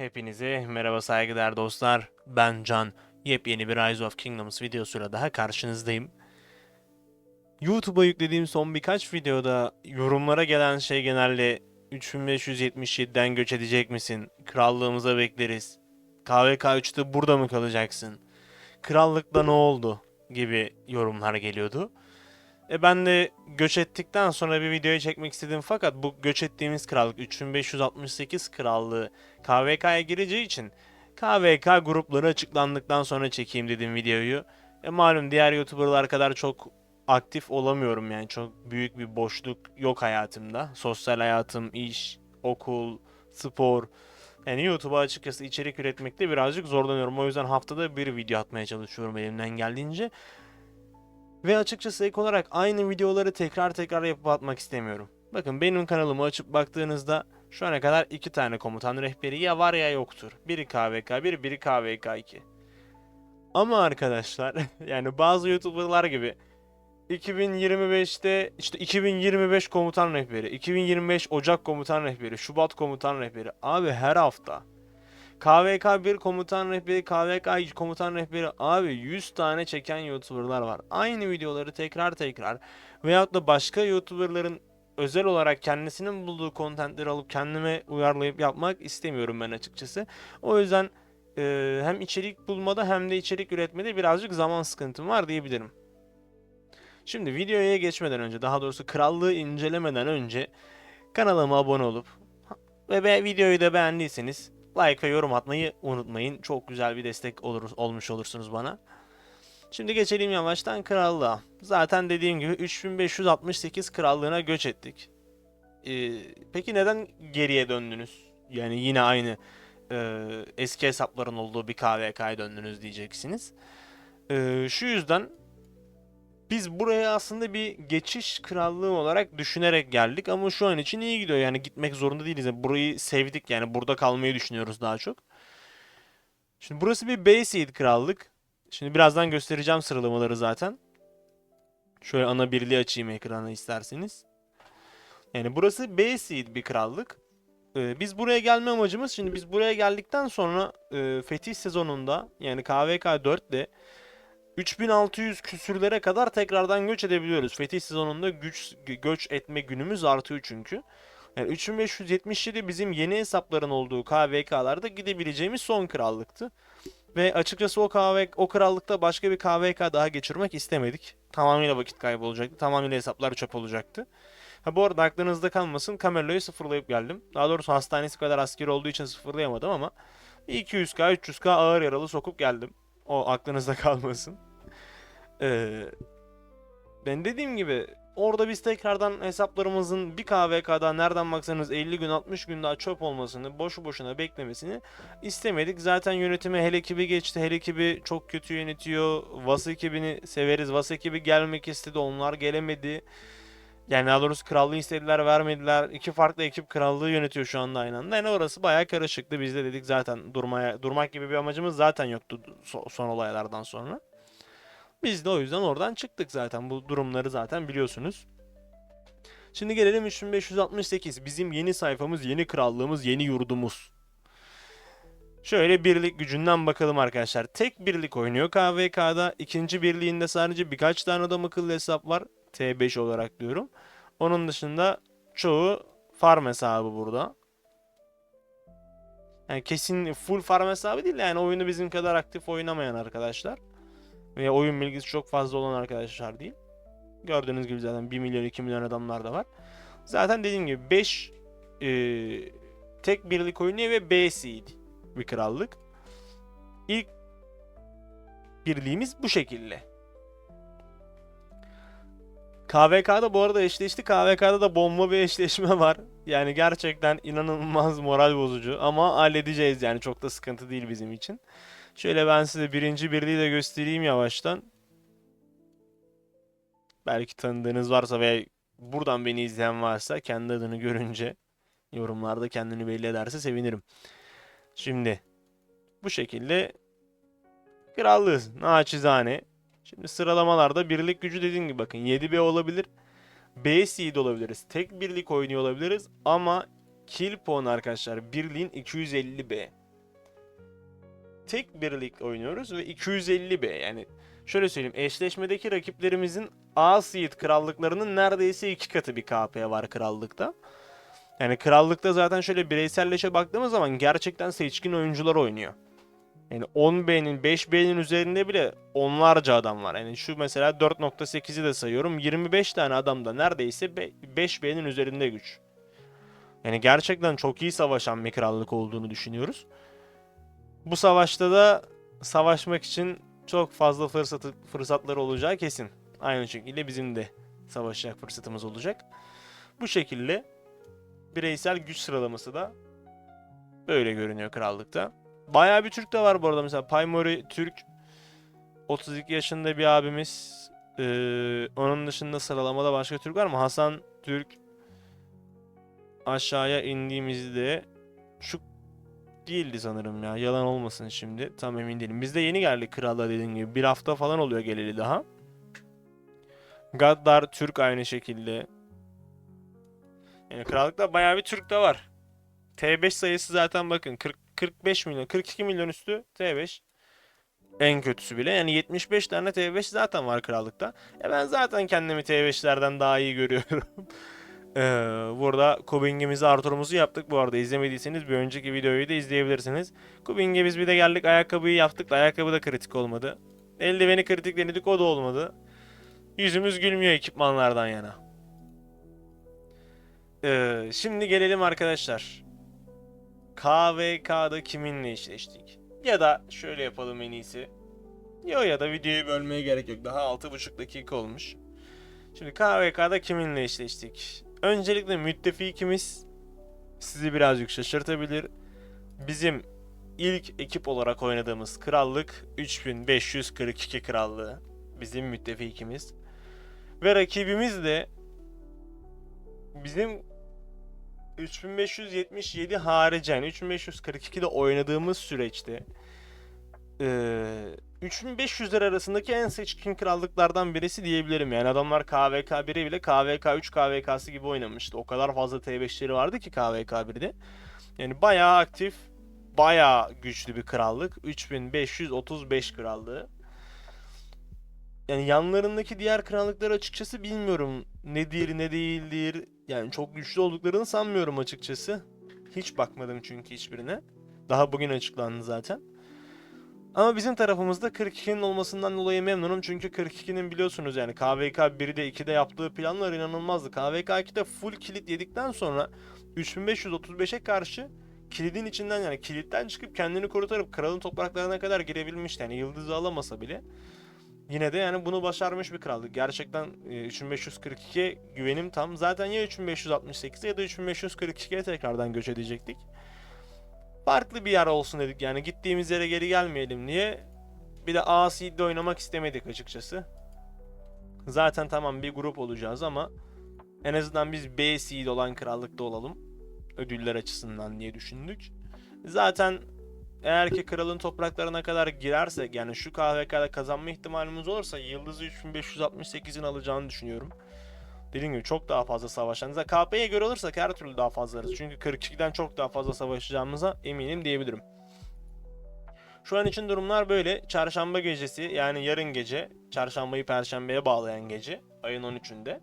Hepinize merhaba saygıdeğer dostlar. Ben Can. Yepyeni bir Rise of Kingdoms videosuyla daha karşınızdayım. YouTube'a yüklediğim son birkaç videoda yorumlara gelen şey genelde 3577'den göç edecek misin? Krallığımıza bekleriz. KVK 3'te burada mı kalacaksın? Krallıkta ne oldu? gibi yorumlar geliyordu. E ben de göç ettikten sonra bir videoyu çekmek istedim fakat bu göç ettiğimiz krallık 3568 krallığı KVK'ya gireceği için KVK grupları açıklandıktan sonra çekeyim dedim videoyu. E malum diğer YouTuber'lar kadar çok aktif olamıyorum yani çok büyük bir boşluk yok hayatımda. Sosyal hayatım, iş, okul, spor. Yani YouTube'a açıkçası içerik üretmekte birazcık zorlanıyorum. O yüzden haftada bir video atmaya çalışıyorum elimden geldiğince. Ve açıkçası ek olarak aynı videoları tekrar tekrar yapıp atmak istemiyorum. Bakın benim kanalımı açıp baktığınızda şu ana kadar iki tane komutan rehberi ya var ya yoktur. Biri KVK 1, biri KVK 2. Ama arkadaşlar yani bazı YouTuber'lar gibi 2025'te işte 2025 komutan rehberi, 2025 Ocak komutan rehberi, Şubat komutan rehberi. Abi her hafta KVK 1 komutan rehberi, KVK 2 komutan rehberi abi 100 tane çeken YouTuber'lar var. Aynı videoları tekrar tekrar veyahut da başka YouTuber'ların özel olarak kendisinin bulduğu kontentleri alıp kendime uyarlayıp yapmak istemiyorum ben açıkçası. O yüzden e, hem içerik bulmada hem de içerik üretmede birazcık zaman sıkıntım var diyebilirim. Şimdi videoya geçmeden önce daha doğrusu krallığı incelemeden önce kanalıma abone olup ve videoyu da beğendiyseniz like ve yorum atmayı unutmayın. Çok güzel bir destek olur, olmuş olursunuz bana. Şimdi geçelim yavaştan krallığa. Zaten dediğim gibi 3568 krallığına göç ettik. Ee, peki neden geriye döndünüz? Yani yine aynı e, eski hesapların olduğu bir KVK'ya döndünüz diyeceksiniz. Ee, şu yüzden biz buraya aslında bir geçiş krallığı olarak düşünerek geldik ama şu an için iyi gidiyor. Yani gitmek zorunda değiliz. Yani burayı sevdik yani burada kalmayı düşünüyoruz daha çok. Şimdi burası bir Bayseed krallık. Şimdi birazdan göstereceğim sıralamaları zaten. Şöyle ana birliği açayım ekrana isterseniz. Yani burası Bayseed bir krallık. Ee, biz buraya gelme amacımız şimdi biz buraya geldikten sonra e, fetih sezonunda yani KVK 4'te 3600 küsürlere kadar tekrardan göç edebiliyoruz. Fetih sezonunda güç göç etme günümüz artıyor çünkü. Yani 3577 bizim yeni hesapların olduğu KVK'larda gidebileceğimiz son krallıktı. Ve açıkçası o KV, o krallıkta başka bir KVK daha geçirmek istemedik. Tamamıyla vakit kaybı olacaktı. Tamamıyla hesaplar çöp olacaktı. Ha bu arada aklınızda kalmasın Camello'yu sıfırlayıp geldim. Daha doğrusu hastanesi kadar asker olduğu için sıfırlayamadım ama 200k 300k ağır yaralı sokup geldim. O aklınızda kalmasın. Ee, ben dediğim gibi orada biz tekrardan hesaplarımızın bir KVK'da nereden baksanız 50 gün 60 gün daha çöp olmasını, boşu boşuna beklemesini istemedik. Zaten yönetime Hel ekibi geçti. Hel ekibi çok kötü yönetiyor. Vas ekibini severiz. Vas ekibi gelmek istedi. Onlar gelemedi. Yani daha doğrusu krallığı istediler vermediler. İki farklı ekip krallığı yönetiyor şu anda aynı anda. Yani orası bayağı karışıktı. Biz de dedik zaten durmaya durmak gibi bir amacımız zaten yoktu so- son olaylardan sonra. Biz de o yüzden oradan çıktık zaten. Bu durumları zaten biliyorsunuz. Şimdi gelelim 3568. Bizim yeni sayfamız, yeni krallığımız, yeni yurdumuz. Şöyle birlik gücünden bakalım arkadaşlar. Tek birlik oynuyor KVK'da. İkinci birliğinde sadece birkaç tane adam akıllı hesap var. T5 olarak diyorum. Onun dışında çoğu farm hesabı burada. Yani kesin full farm hesabı değil de yani oyunu bizim kadar aktif oynamayan arkadaşlar. Ve oyun bilgisi çok fazla olan arkadaşlar değil. Gördüğünüz gibi zaten 1 milyon 2 milyon adamlar da var. Zaten dediğim gibi 5 e, tek birlik oynuyor ve B seed bir krallık. İlk birliğimiz bu şekilde. KVK'da bu arada eşleşti. KVK'da da bomba bir eşleşme var. Yani gerçekten inanılmaz moral bozucu ama halledeceğiz yani çok da sıkıntı değil bizim için. Şöyle ben size birinci birliği de göstereyim yavaştan. Belki tanıdığınız varsa veya buradan beni izleyen varsa kendi adını görünce yorumlarda kendini belli ederse sevinirim. Şimdi bu şekilde krallığız. Naçizane. Şimdi sıralamalarda birlik gücü dediğim gibi bakın 7B olabilir. B seed olabiliriz. Tek birlik oynuyor olabiliriz ama kill puanı arkadaşlar birliğin 250B. Tek bir lig oynuyoruz ve 250 B yani şöyle söyleyeyim eşleşmedeki rakiplerimizin A seed krallıklarının neredeyse iki katı bir KP var krallıkta. Yani krallıkta zaten şöyle bireyselleşe baktığımız zaman gerçekten seçkin oyuncular oynuyor. Yani 10B'nin 5B'nin üzerinde bile onlarca adam var. Yani şu mesela 4.8'i de sayıyorum. 25 tane adamda neredeyse 5B'nin üzerinde güç. Yani gerçekten çok iyi savaşan bir krallık olduğunu düşünüyoruz. Bu savaşta da savaşmak için çok fazla fırsatı, fırsatları olacağı kesin. Aynı şekilde bizim de savaşacak fırsatımız olacak. Bu şekilde bireysel güç sıralaması da böyle görünüyor krallıkta. Bayağı bir Türk de var bu arada mesela Paymori Türk 32 yaşında bir abimiz. Ee, onun dışında sıralamada başka Türk var mı? Hasan Türk aşağıya indiğimizde şu değildi sanırım ya. Yalan olmasın şimdi. Tam emin değilim. Biz de yeni geldik krallığa dediğim gibi. Bir hafta falan oluyor geleli daha. Gaddar Türk aynı şekilde. Yani krallıkta bayağı bir Türk de var. T5 sayısı zaten bakın 40 45 milyon, 42 milyon üstü T5. En kötüsü bile. Yani 75 tane T5 zaten var krallıkta. E ben zaten kendimi T5'lerden daha iyi görüyorum. ee, burada Kubing'imizi, Arthur'umuzu yaptık bu arada. İzlemediyseniz bir önceki videoyu da izleyebilirsiniz. Kubing'e biz bir de geldik ayakkabıyı yaptık. Ayakkabı da kritik olmadı. Eldiveni kritik denedik o da olmadı. Yüzümüz gülmüyor ekipmanlardan yana. Ee, şimdi gelelim arkadaşlar. KVK'da kiminle eşleştik? Ya da şöyle yapalım en iyisi. Yo ya da videoyu bölmeye gerek yok. Daha 6,5 dakika olmuş. Şimdi KVK'da kiminle eşleştik? Öncelikle müttefikimiz sizi birazcık şaşırtabilir. Bizim ilk ekip olarak oynadığımız krallık 3542 krallığı. Bizim müttefikimiz. Ve rakibimiz de bizim 3577 haricen 3542'de oynadığımız süreçte eee 3500'ler arasındaki en seçkin krallıklardan birisi diyebilirim. Yani adamlar KVK 1'i bile KVK 3 KVK'sı gibi oynamıştı. O kadar fazla T5'leri vardı ki KVK 1'de. Yani bayağı aktif, bayağı güçlü bir krallık. 3535 krallığı. Yani yanlarındaki diğer krallıklar açıkçası bilmiyorum nedir ne değildir. Yani çok güçlü olduklarını sanmıyorum açıkçası. Hiç bakmadım çünkü hiçbirine. Daha bugün açıklandı zaten. Ama bizim tarafımızda 42'nin olmasından dolayı memnunum. Çünkü 42'nin biliyorsunuz yani KVK 1'de 2'de yaptığı planlar inanılmazdı. KVK 2'de full kilit yedikten sonra 3535'e karşı kilidin içinden yani kilitten çıkıp kendini kurtarıp kralın topraklarına kadar girebilmişti. Yani yıldızı alamasa bile. Yine de yani bunu başarmış bir krallık. Gerçekten e, 3542'ye güvenim tam. Zaten ya 3568'e ya da 3542'ye tekrardan göç edecektik. Farklı bir yer olsun dedik yani gittiğimiz yere geri gelmeyelim diye. Bir de A seed'de oynamak istemedik açıkçası. Zaten tamam bir grup olacağız ama en azından biz B seed olan krallıkta olalım. Ödüller açısından diye düşündük. Zaten eğer ki kralın topraklarına kadar girersek yani şu KVK'da kazanma ihtimalimiz olursa Yıldız'ı 3568'in alacağını düşünüyorum. Dediğim gibi çok daha fazla savaşacağız. Yani KP'ye göre olursak her türlü daha fazla alırız. Çünkü 42'den çok daha fazla savaşacağımıza eminim diyebilirim. Şu an için durumlar böyle. Çarşamba gecesi yani yarın gece, çarşambayı perşembeye bağlayan gece ayın 13'ünde.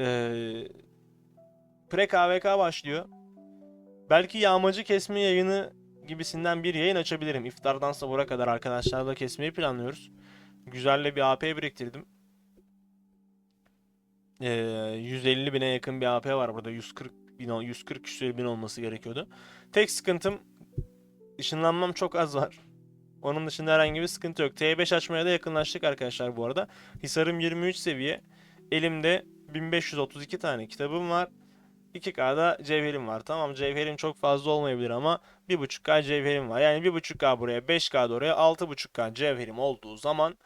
Ee, Pre KVK başlıyor. Belki yağmacı kesme yayını gibisinden bir yayın açabilirim. İftardan sahura kadar arkadaşlarla kesmeyi planlıyoruz. Güzelle bir AP biriktirdim. Ee, 150 bine yakın bir AP var burada. 140 bin, 140 küsur bin olması gerekiyordu. Tek sıkıntım ışınlanmam çok az var. Onun dışında herhangi bir sıkıntı yok. T5 açmaya da yakınlaştık arkadaşlar bu arada. Hisarım 23 seviye. Elimde 1532 tane kitabım var. 2K'da cevherim var. Tamam cevherim çok fazla olmayabilir ama 1.5K cevherim var. Yani 1.5K buraya 5K da oraya 6.5K cevherim olduğu zaman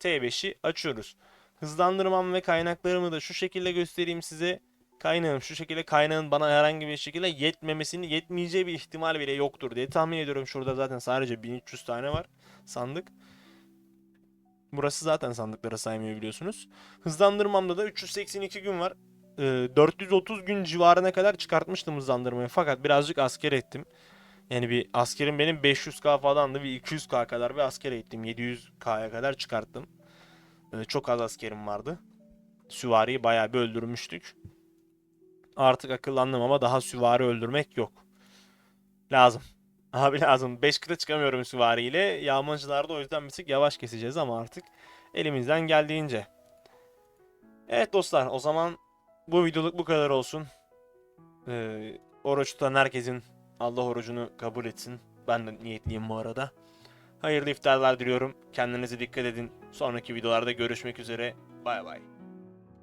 T5'i açıyoruz. Hızlandırmam ve kaynaklarımı da şu şekilde göstereyim size. Kaynağım şu şekilde kaynağın bana herhangi bir şekilde yetmemesini yetmeyeceği bir ihtimal bile yoktur diye tahmin ediyorum. Şurada zaten sadece 1300 tane var sandık. Burası zaten sandıklara saymıyor biliyorsunuz. Hızlandırmamda da 382 gün var. Ee, 430 gün civarına kadar çıkartmıştım hızlandırmayı. Fakat birazcık asker ettim. Yani bir askerim benim 500k falandı. Bir 200k kadar bir asker eğittim. 700k'ya kadar çıkarttım. Ee, çok az askerim vardı. Süvariyi bayağı bir öldürmüştük. Artık akıllandım ama daha süvari öldürmek yok. Lazım. Abi lazım. 5 kıta çıkamıyorum süvariyle. Yağmacılarda o yüzden bir tık yavaş keseceğiz ama artık elimizden geldiğince. Evet dostlar o zaman bu videoluk bu kadar olsun. Ee, oruç tutan herkesin Allah orucunu kabul etsin. Ben de niyetliyim bu arada. Hayırlı iftarlar diliyorum. Kendinize dikkat edin. Sonraki videolarda görüşmek üzere. Bay bay.